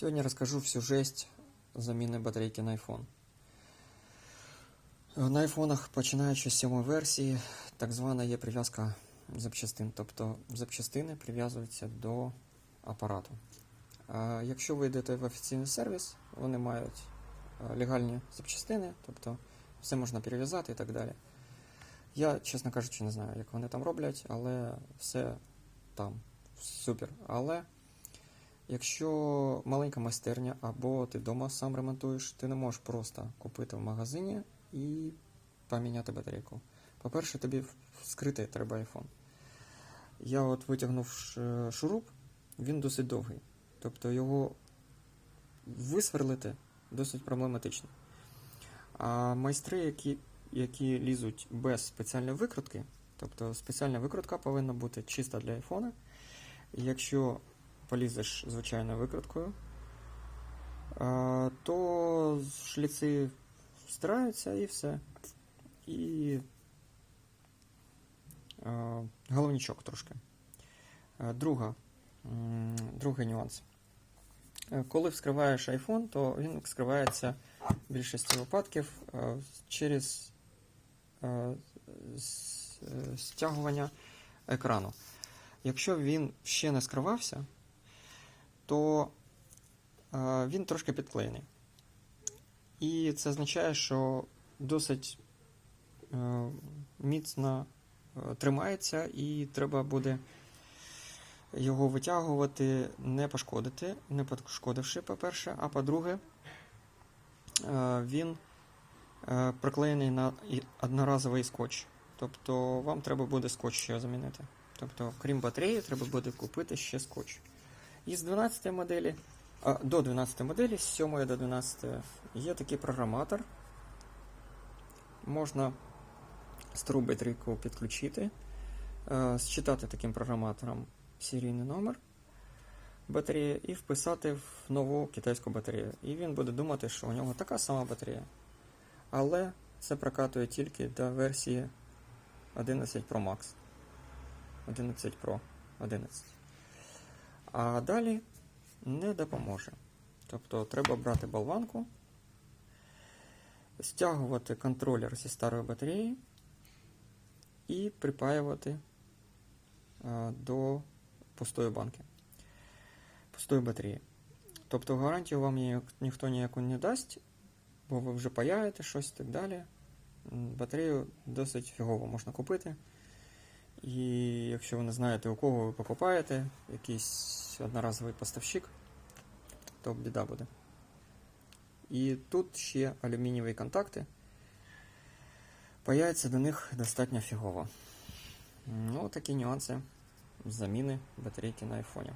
Сьогодні розкажу всю жесть заміни батарейки на iPhone. На айфонах, починаючи з 7 версії, так звана є прив'язка запчастин. Тобто запчастини прив'язуються до апарату. А якщо ви йдете в офіційний сервіс, вони мають легальні запчастини, тобто все можна перев'язати і так далі. Я, чесно кажучи, не знаю, як вони там роблять, але все там супер. Але якщо маленька майстерня або ти вдома сам ремонтуєш, ти не можеш просто купити в магазині і поміняти батарейку. По-перше, тобі вскрити треба iPhone. Я от витягнув шуруп, він досить довгий. Тобто його висверлити досить проблематично. А майстри, які, які лізуть без спеціальної викрутки, тобто спеціальна викрутка повинна бути чиста для айфона. Якщо полізеш звичайною викруткою, а, то шліци стираються і все. І а, головничок трошки. Друга, другий нюанс. Коли вскриваєш iPhone, то він вскривається в більшості випадків через стягування екрану. Якщо він ще не скривався, то е, він трошки підклеєний. І це означає, що досить е, міцно е, тримається, і треба буде його витягувати, не пошкодити, не пошкодивши, по-перше, а по-друге, він приклеєний на одноразовий скотч. Тобто вам треба буде скотч ще замінити. Тобто, крім батареї, треба буде купити ще скотч. Із 12 моделі, а, до 12 моделі, з 7 до 12 є такий програматор. Можна стару батарейку підключити, е, считати таким програматором серійний номер батареї і вписати в нову китайську батарею. І він буде думати, що у нього така сама батарея. Але це прокатує тільки до версії 11 Pro Max. 11 Pro 11. А далі не допоможе. Тобто треба брати болванку, стягувати контролер зі старої батареї і припаювати до пустої банки, пустої батареї. Тобто гарантію вам ніхто ніяку не дасть, бо ви вже паяєте щось і так далі. Батарею досить фігово можна купити. І якщо ви не знаєте, у кого ви покупаєте, якийсь одноразовий поставщик, то біда буде. І тут ще алюмінієві контакти. Паяється до них достатньо фігово. Ну, такі нюанси заміни батарейки на айфоні.